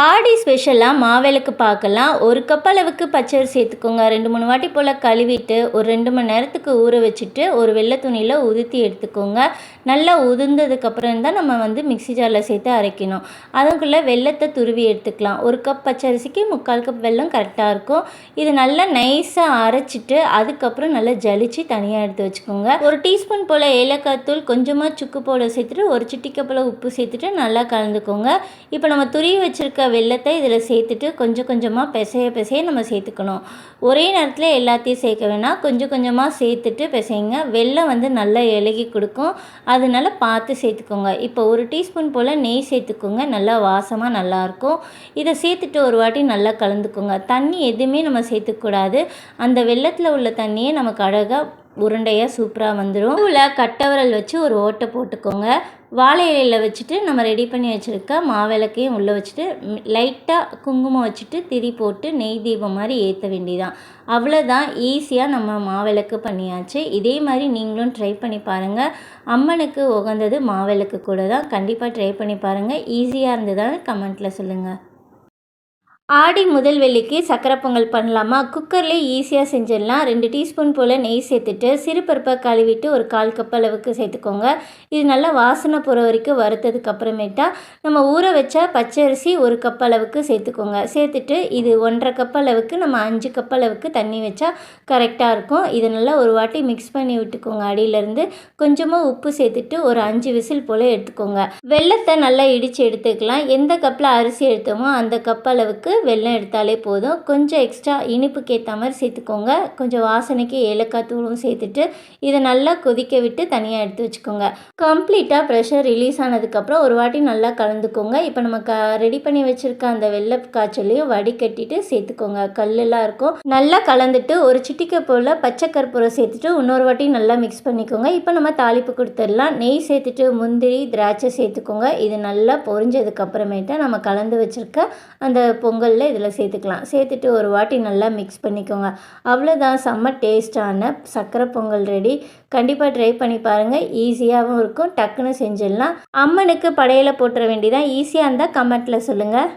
ஆடி ஸ்பெஷலாக மாவிளக்கு பார்க்கலாம் ஒரு கப் அளவுக்கு பச்சரிசி சேர்த்துக்கோங்க. ரெண்டு மூணு வாட்டி போல் கழுவிட்டு ஒரு ரெண்டு மணி நேரத்துக்கு ஊற வச்சுட்டு ஒரு வெள்ளை துணியில் உதுத்தி எடுத்துக்கோங்க. நல்லா உதிர்ந்ததுக்கப்புறம் தான் நம்ம வந்து மிக்ஸி ஜாரில் சேர்த்து அரைக்கணும். அதுக்குள்ளே வெள்ளத்தை துருவி எடுத்துக்கலாம். ஒரு கப் பச்சரிசிக்கு முக்கால் கப் வெல்லம் கரெக்டாக இருக்கும். இது நல்லா நைஸாக அரைச்சிட்டு அதுக்கப்புறம் நல்லா ஜலிச்சு தனியாக எடுத்து வச்சுக்கோங்க. ஒரு டீஸ்பூன் போல் ஏலக்காய் தூள் கொஞ்சமாக சுக்கு போல் சேர்த்துட்டு ஒரு சிட்டிக்கை போல் உப்பு சேர்த்துட்டு நல்லா கலந்துக்கோங்க. இப்போ நம்ம துருவி வச்சுருக்க வெள்ளத்தை இதில் சேர்த்துட்டு கொஞ்சம் கொஞ்சமாக பிசைய பிசைய நம்ம சேர்த்துக்கணும். ஒரே நேரத்தில் எல்லாத்தையும் சேர்க்க வேணாம் கொஞ்சம் கொஞ்சமாக சேர்த்துட்டு பிசைங்க. வெள்ளம் வந்து நல்லா இலகி கொடுக்கும். அதனால பார்த்து சேர்த்துக்கோங்க. இப்போ ஒரு டீஸ்பூன் போல் நெய் சேர்த்துக்கோங்க. நல்லா வாசமாக நல்லாயிருக்கும். இதை சேர்த்துட்டு ஒரு வாட்டி நல்லா கலந்துக்கோங்க. தண்ணி எதுவுமே நம்ம சேர்த்துக்கூடாது அந்த வெள்ளத்தில் உள்ள தண்ணியை நமக்கு அழகாக உருண்டையாக சூப்பராக வந்துடும் இதில் கட்டவரல் வச்சு ஒரு ஓட்டை போட்டுக்கோங்க. வாழை இலையில் வச்சுட்டு நம்ம ரெடி பண்ணி வச்சுருக்க மாவிளக்கையும் உள்ளே வச்சுட்டு லைட்டாக குங்குமம் வச்சுட்டு திரி போட்டு நெய் தீபம் மாதிரி ஏற்ற வேண்டியதான் அவ்வளோதான் ஈஸியாக நம்ம மாவிளக்கு பண்ணியாச்சு. இதே மாதிரி நீங்களும் ட்ரை பண்ணி பாருங்கள் அம்மனுக்கு உகந்தது மாவிளக்கு கூட தான் கண்டிப்பாக ட்ரை பண்ணி பாருங்கள் ஈஸியாக இருந்ததால் கமெண்ட்டில் சொல்லுங்கள் ஆடி முதல் வெள்ளிக்கு சக்கரை பொங்கல் பண்ணலாமா? குக்கர்லேயே ஈஸியாக செஞ்சிடலாம். ரெண்டு டீஸ்பூன் போல் நெய் சேர்த்துட்டு சிறுபருப்பை கழுவிட்டு ஒரு கால் கப் அளவுக்கு சேர்த்துக்கோங்க. இது நல்லா வாசனை போகிற வரைக்கும் வறுத்ததுக்கு அப்புறமேட்டா நம்ம ஊற வச்ச பச்சரிசி ஒரு கப் அளவுக்கு சேர்த்துக்கோங்க. சேர்த்துட்டு இது ஒன்றரை கப் அளவுக்கு நம்ம அஞ்சு கப் அளவுக்கு தண்ணி வச்சா கரெக்டாக இருக்கும். இது நல்லா ஒரு வாட்டி மிக்ஸ் பண்ணி விட்டுக்கோங்க. அடியிலேருந்து கொஞ்சமாக உப்பு சேர்த்துட்டு ஒரு அஞ்சு விசில் போல் எடுத்துக்கோங்க. வெள்ளத்தை நல்லா இடித்து எடுத்துக்கலாம். எந்த கப்பில் அரிசி எடுத்தோமோ அந்த கப் அளவுக்கு வெள்ளம் எடுத்தாலே போதும். கொஞ்சம் எக்ஸ்ட்ரா இனிப்புக்கு ஏற்ற மாதிரி சேர்த்துக்கோங்க. கொஞ்சம் வாசனைக்கு ஏலக்காய் தூளும் சேர்த்துட்டு இதை நல்லா கொதிக்க விட்டு தனியாக எடுத்து வச்சுக்கோங்க. கம்ப்ளீட்டாக ப்ரெஷர் ரிலீஸ் ஆனதுக்கப்புறம் ஒரு வாட்டி நல்லா கலந்துக்கோங்க. இப்போ நம்ம க ரெடி பண்ணி வச்சுருக்க அந்த வெள்ளை காய்ச்சலையும் வடிகட்டிட்டு சேர்த்துக்கோங்க. கல்லெல்லாம் இருக்கும். நல்லா கலந்துட்டு ஒரு சிட்டிக்கை போல் பச்சை கற்பூரம் சேர்த்துட்டு இன்னொரு வாட்டி நல்லா மிக்ஸ் பண்ணிக்கோங்க. இப்போ நம்ம தாளிப்பு கொடுத்துடலாம். நெய் சேர்த்துட்டு முந்திரி திராட்சை சேர்த்துக்கோங்க. இது நல்லா பொரிஞ்சதுக்கப்புறமேட்டு நம்ம கலந்து வச்சுருக்க அந்த பொங்கல் பொங்கலில் இதில் சேர்த்துக்கலாம். சேர்த்துட்டு ஒரு வாட்டி நல்லா மிக்ஸ் பண்ணிக்கோங்க. அவ்வளோதான் செம்ம டேஸ்டான சர்க்கரை பொங்கல் ரெடி கண்டிப்பாக ட்ரை பண்ணி பாருங்கள் ஈஸியாகவும் இருக்கும். டக்குன்னு செஞ்சிடலாம். அம்மனுக்கு படையில் போட்டுற வேண்டியதான் ஈஸியாக இருந்தால் கமெண்ட்டில் சொல்லுங்கள்